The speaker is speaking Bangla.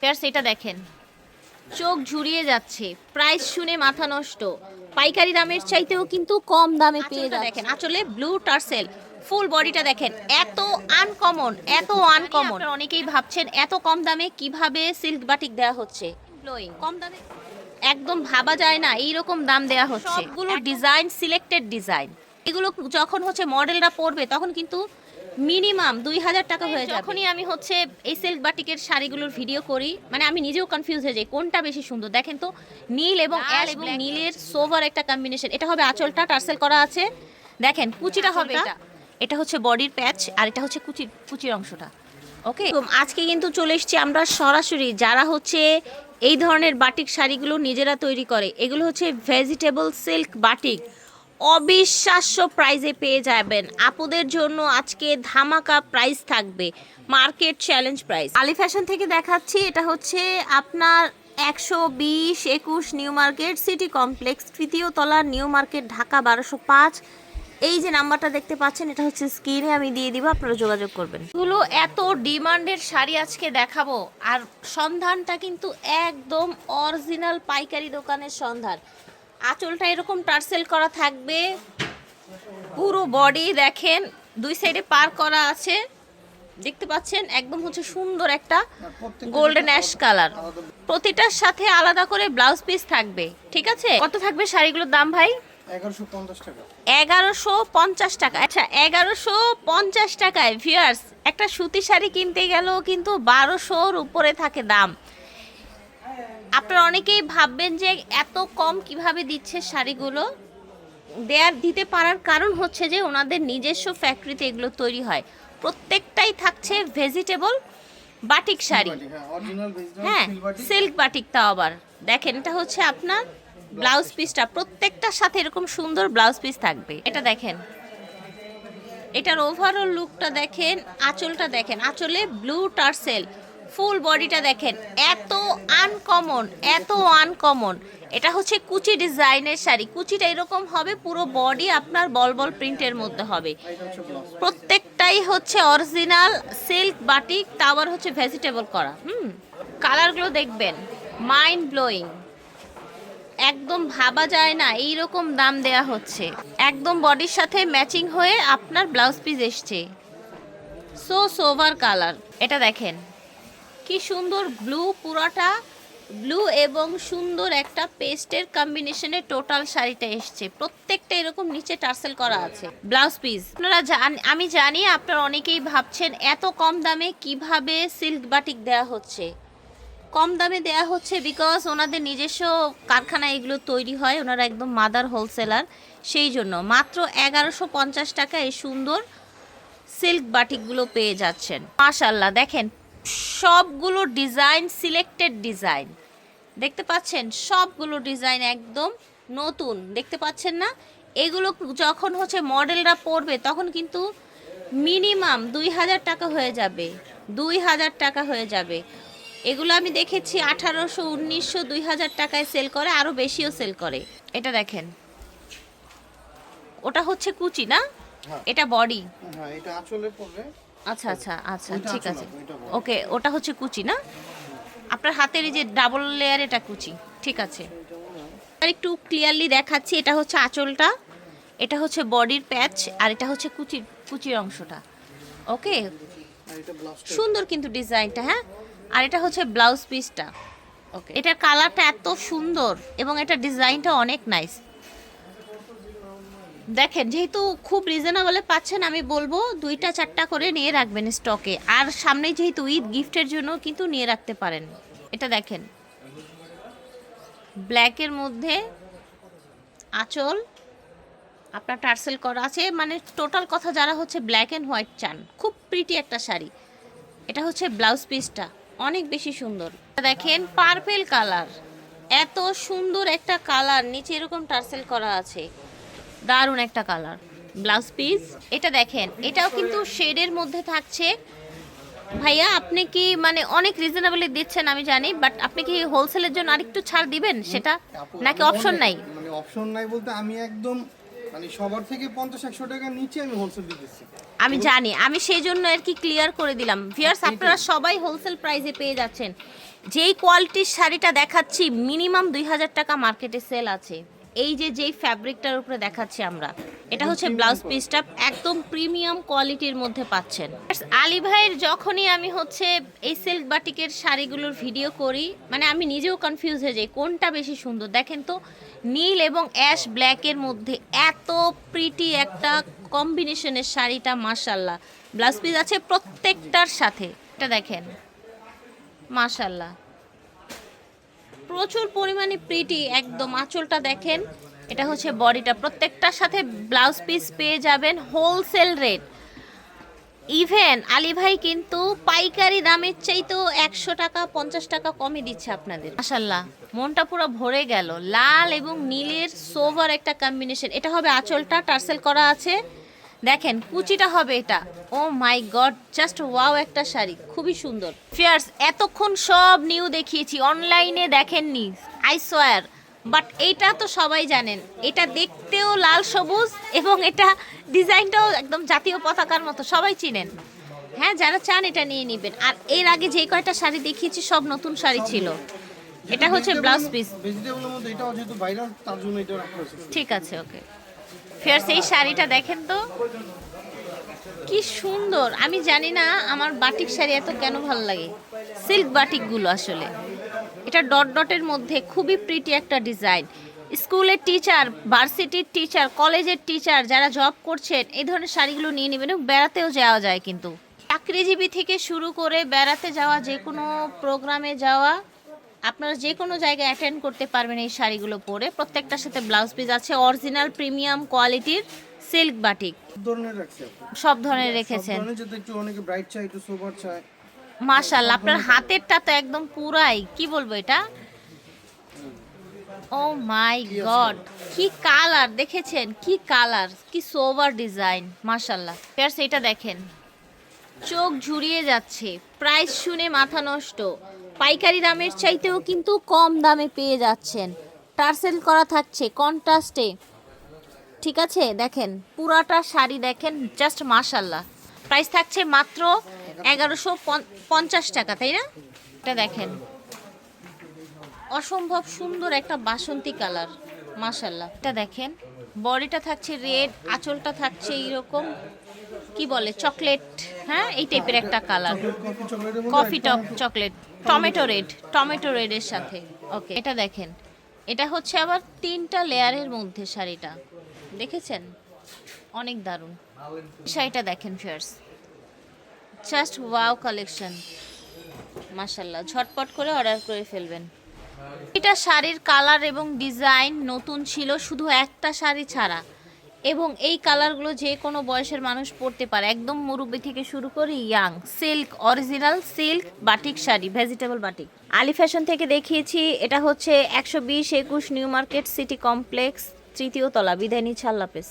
ফেয়ার্স এটা দেখেন। চোখ ঝুরিয়ে যাচ্ছে প্রাইস শুনে মাথা নষ্ট। পাইকারি দামের চাইতেও কিন্তু কম দামে পেয়ে দেখেন আসলে ব্লু টার্সেল ফুল বডিটা দেখেন এত আনকমন এত আনকমন অনেকেই ভাবছেন এত কম দামে কীভাবে সিল্ক বাটিক দেওয়া হচ্ছে? কম দামে? একদম ভাবা যায় না এইরকম দাম দেওয়া হচ্ছে। সবগুলো ডিজাইন সিলেক্টেড ডিজাইন এগুলো যখন হচ্ছে মডেলরা পরবে তখন কিন্তু মিনিমাম দুই হাজার টাকা হয়ে যায় যখনই আমি হচ্ছে এই সিল্ক বাটিকের শাড়িগুলোর ভিডিও করি মানে আমি নিজেও কনফিউজ হয়ে যাই কোনটা বেশি সুন্দর? দেখেন তো নীল এবং অ্যাশ এবং নীলের সোভার একটা কম্বিনেশন এটা হবে আঁচলটা টার্সেল করা আছে। দেখেন কুচিটা হবে এটা। এটা হচ্ছে বডির প্যাচ আর এটা হচ্ছে কুচির কুচির অংশটা। ওকে আজকে কিন্তু চলে এসেছি আমরা সরাসরি যারা হচ্ছে এই ধরনের বাটিক শাড়িগুলো নিজেরা তৈরি করে এগুলো হচ্ছে ভেজিটেবল সিল্ক বাটিক অবিশ্বাস্য প্রাইজে পেয়ে যাবেন। আপুদের জন্য আজকে ধামাকা প্রাইস থাকবে market challenge price Ali fashion থেকে দেখাচ্ছি এটা হচ্ছে আপনার একশো বিশ একুশ নিউ মার্কেট সিটি কমপ্লেক্স তৃতীয় তলা নিউ মার্কেট ঢাকা বারোশো পাঁচ। এই যে নাম্বারটা দেখতে পাচ্ছেন এটা হচ্ছে স্ক্রিনে আমি দিয়ে দিব আপনারা যোগাযোগ করবেন। এগুলো এত ডিমান্ডের শাড়ি আজকে দেখাবো আর সন্ধানটা কিন্তু একদম অরিজিনাল পাইকারি দোকানের সন্ধান। আঁচলটা এরকম টার্সেল করা থাকবে। পুরো বডি দেখেন দুই সাইডে পার করা আছে। দেখতে পাচ্ছেন একদম হচ্ছে সুন্দর একটা গোল্ডেন অ্যাশ কালার। প্রতিটার সাথে আলাদা করে ব্লাউজ পিস থাকবে ঠিক আছে? কত থাকবে শাড়িগুলোর দাম ভাই? এগারোশো পঞ্চাশ টাকা। আচ্ছা এগারোশো পঞ্চাশ টাকায় ভিউয়ার্স একটা সুতি শাড়ি কিনতে গেলেও কিন্তু বারোশোর উপরে থাকে দাম। আপনারা অনেকেই ভাববেন যে এত কম কীভাবে দিচ্ছে শাড়িগুলো? দেয়ার দিতে পারার কারণ হচ্ছে যে ওনাদের নিজস্ব ফ্যাক্টরিতে এগুলো তৈরি হয়। প্রত্যেকটাই থাকছে ভেজিটেবল বাটিক শাড়ি। হ্যাঁ সিল্ক বাটিক হ্যাঁ সিল্ক বাটিকটা আবার। দেখেন এটা হচ্ছে আপনার ব্লাউজ পিসটা প্রত্যেকটার সাথে এরকম সুন্দর ব্লাউজ পিস থাকবে। এটা দেখেন। এটার ওভারঅল লুকটা দেখেন আঁচলটা দেখেন। আঁচলে ব্লু টার্সেল ফুল বডিটা দেখেন, এত আনকমন এত আনকমন এটা হচ্ছে কুচি ডিজাইনের শাড়ি। কুচিটা এরকম হবে, পুরো বডি আপনার বল বল প্রিন্টের মধ্যে হবে। প্রত্যেকটাই হচ্ছে অরিজিনাল সিল্ক বাটিক তা আবার হচ্ছে ভেজিটেবল করা। হুম কালারগুলো দেখবেন মাইন্ড ব্লোয়িং একদম ভাবা যায় না এই রকম দাম দেয়া হচ্ছে। একদম বডির সাথে ম্যাচিং হয়ে আপনার ব্লাউজ পিস এসছে। সো সোভার কালার এটা দেখেন। কি সুন্দর ব্লু পুরাটা ব্লু এবং সুন্দর একটা পেস্টের কম্বিনেশনে টোটাল শাড়িটা এসছে। প্রত্যেকটা এরকম নিচে টার্সেল করা আছে। ব্লাউজ পিস আপনারা জান আমি জানি আপনারা অনেকেই ভাবছেন এত কম দামে কীভাবে সিল্ক বাটিক দেয়া হচ্ছে। কম দামে দেয়া হচ্ছে বিকজ ওনাদের নিজস্ব কারখানায় এগুলো তৈরি হয়, ওনারা একদম মাদার হোলসেলার সেই জন্য। মাত্র এগারোশো পঞ্চাশ টাকা এই সুন্দর সিল্ক বাটিকগুলো পেয়ে যাচ্ছেন। মাশাল্লাহ দেখেন সবগুলো ডিজাইন সিলেক্টেড ডিজাইন। দেখতে পাচ্ছেন? সবগুলো ডিজাইন একদম নতুন। দেখতে পাচ্ছেন না? এগুলো যখন হচ্ছে মডেলরা পরবে তখন কিন্তু মিনিমাম দুই হাজার টাকা হয়ে যাবে। দুই হাজার টাকা হয়ে যাবে। এগুলো আমি দেখেছি আঠারোশো উনিশশো দুই হাজার টাকায় সেল করে আরও বেশিও সেল করে। এটা দেখেন। ওটা হচ্ছে কুচি না? হ্যাঁ। এটা বডি। হ্যাঁ এটা আঁচলে পড়বে আচ্ছা আচ্ছা আচ্ছা ঠিক আছে। ওকে ওটা হচ্ছে কুচি না? আপনার হাতের এই যে ডাবল লেয়ার এটা কুচি ঠিক আছে। আর একটু ক্লিয়ারলি দেখাচ্ছি এটা হচ্ছে আঁচলটা এটা হচ্ছে বডির প্যাচ আর এটা হচ্ছে কুচির কুচির অংশটা। ওকে? সুন্দর কিন্তু ডিজাইনটা হ্যাঁ? আর এটা হচ্ছে ব্লাউজ পিসটা ওকে। এটার কালারটা এত সুন্দর এবং এটা ডিজাইনটা অনেক নাইস দেখেন, যেহেতু খুব রিজনেবলে পাচ্ছেন, আমি বলব দুইটা, চারটা করে নিয়ে রাখবেন স্টকে আর সামনে যেহেতু ঈদ, গিফটের জন্য কিন্তু নিয়ে রাখতে পারেন। এটা দেখেন। ব্ল্যাকের মধ্যে আঁচল, আপনার টার্সেল করা আছে মানে টোটাল কথা যারা হচ্ছে ব্ল্যাক অ্যান্ড হোয়াইট চান, খুব প্রিটি একটা শাড়ি। এটা হচ্ছে ব্লাউজ পিসটা অনেক বেশি সুন্দর। দেখেন পার্পেল কালার এত সুন্দর একটা কালার নিচে এরকম টার্সেল করা আছে। দারুণ একটা কালার ব্লাউজ পিস এটা দেখেন এটাও কিন্তু শেডের মধ্যে থাকছে। ভাইয়া আপনি কি মানে অনেক রিজনেবলি দিচ্ছেন আমি জানি বাট আপনি কি হোলসেলের জন্য আরেকটু ছাড় দিবেন? সেটা নাকি অপশন নাই? মানে অপশন নাই বলতে আমি একদম মানে সবার থেকে পঞ্চাশ একশো টাকা নিচে আমি হোলসেল দিতেছি। আমি জানি আমি সেই জন্য আর কি ক্লিয়ার করে দিলাম। ভিউয়ার্স আপনারা সবাই হোলসেল প্রাইসে পেয়ে যাচ্ছেন। যেই কোয়ালিটির শাড়িটা দেখাচ্ছি মিনিমাম দুই হাজার টাকা মার্কেটে সেল আছে। এই যে যেই ফ্যাব্রিকটার উপরে দেখাচ্ছি আমরা এটা হচ্ছে ব্লাউজ পিসটা একদম প্রিমিয়াম কোয়ালিটির মধ্যে পাচ্ছেন। আলী ভাইয়ের যখনই আমি হচ্ছে এই সিল্ক বাটিকের শাড়িগুলোর ভিডিও করি মানে আমি নিজেও কনফিউজ হয়ে যাই কোনটা বেশি সুন্দর? দেখেন তো নীল এবং অ্যাশ ব্ল্যাকের মধ্যে এত প্রিটি একটা কম্বিনেশনের শাড়িটা মাশাল্লাহ ব্লাউজ পিস আছে প্রত্যেকটার সাথে। এটা দেখেন মাশাল্লাহ প্রচুর পরিমাণে প্রিটি একদম আঁচলটা দেখেন। এটা হচ্ছে বডিটা। প্রত্যেকটার সাথে ব্লাউজ পিস পেয়ে যাবেন হোলসেল রেট ইভেন আলী ভাই কিন্তু পাইকারি দামের চাইতেও একশো টাকা, পঞ্চাশ টাকা কমে দিচ্ছে আপনাদের। মাসাল্লাহ মনটা পুরো ভরে গেল। লাল এবং নীলের সোভার একটা কম্বিনেশন এটা হবে আঁচলটা, টার্সেল করা আছে। দেখেন কুচিটা হবে এটা। Oh my god just wow একটা শাড়ি খুবই সুন্দর। ফিয়ার্স এতক্ষণ সব নিউ দেখিয়েছি অনলাইনে দেখেননি আই সোয়ার বাট এইটা তো সবাই জানেন এটা দেখতেও লাল সবুজ এবং এটা ডিজাইনটাও একদম জাতীয় পতাকার মতো সবাই চিনেন। হ্যাঁ যারা চান এটা নিয়ে নেবেন। আর এর আগে যে কয়টা শাড়ি দেখিয়েছি সব নতুন শাড়ি ছিল। এটা হচ্ছে ব্লাউজ পিস ঠিক আছে ওকে ফেয়ার এই শাড়িটা দেখেন তো। কি সুন্দর। আমি জানি না আমার বাটিক শাড়ি এত কেন ভালো লাগে। সিল্ক বাটিকগুলো আসলে। এটা ডট ডটের মধ্যে খুবই প্রিটি একটা ডিজাইন স্কুলের টিচার ভার্সিটির টিচার কলেজের টিচার যারা জব করছেন, এই ধরনের শাড়িগুলো নিয়ে নেবেন বেড়াতেও যাওয়া যায় কিন্তু। চাকরিজীবী থেকে শুরু করে বেড়াতে যাওয়া যে কোনো প্রোগ্রামে যাওয়া আপনারা যে কোনো জায়গায় অ্যাটেন্ড করতে পারবেন এই শাড়িগুলো পরে। প্রত্যেকটার সাথে ব্লাউজ পিস আছে অরিজিনাল প্রিমিয়াম কোয়ালিটির সিল্ক বাটিক সব ধরনের রেখেছেন। ধরনের যাতে একটু অনেকে ব্রাইট চাই একটু সোবার চায়। মাশাল্লাহ আপনার হাতেরটা তো একদম পুরাই কি বলব এটা? ও মাই গড কি কালার দেখেছেন? কি কালার কি সোভার ডিজাইন মাশাল্লাহ পেয়ার্স এটা দেখেন। চোখ ঝুরিয়ে যাচ্ছে প্রাইস শুনে মাথা নষ্ট। পাইকারি দামের চাইতেও কিন্তু কম দামে পেয়ে যাচ্ছেন। টার্সেল করা থাকছে কন্ট্রাস্টে। ঠিক আছে, দেখেন, পুরাটা শাড়ি দেখেন জাস্ট মাশাল্লাহ প্রাইস থাকছে মাত্র এগারোশো পঞ্চাশ টাকা, তাই না? এটা দেখেন। অসম্ভব সুন্দর একটা বাসন্তী কালার মাশাল্লাহ এটা দেখেন, বডিটা থাকছে রেড, আঁচলটা থাকছে এইরকম। কি বলে, চকলেট হ্যাঁ এই টাইপের একটা colour coffee top chocolate tomato red tomato রেডের সাথে। ওকে এটা দেখেন। এটা হচ্ছে আবার তিনটা লেয়ারের মধ্যে শাড়িটা। দেখেছেন? অনেক দারুণ। শাড়িটা দেখেন ফিয়ার্স জাস্ট ওয়াও কালেকশন মাশাল্লাহ ঝটপট করে অর্ডার করে ফেলবেন। এটা শাড়ির কালার এবং ডিজাইন নতুন ছিল, শুধু একটা শাড়ি ছাড়া। এবং এই কালারগুলো যে কোনো বয়সের মানুষ পরতে পারে। একদম মুরুব্বি থেকে শুরু করে young silk original silk batik sari vegetable batik Ali fashion থেকে দেখিয়েছি, এটা হচ্ছে একশো বিশ একুশ নিউ মার্কেট সিটি কমপ্লেক্স তৃতীয় তলা, বিদায় হাফেজ।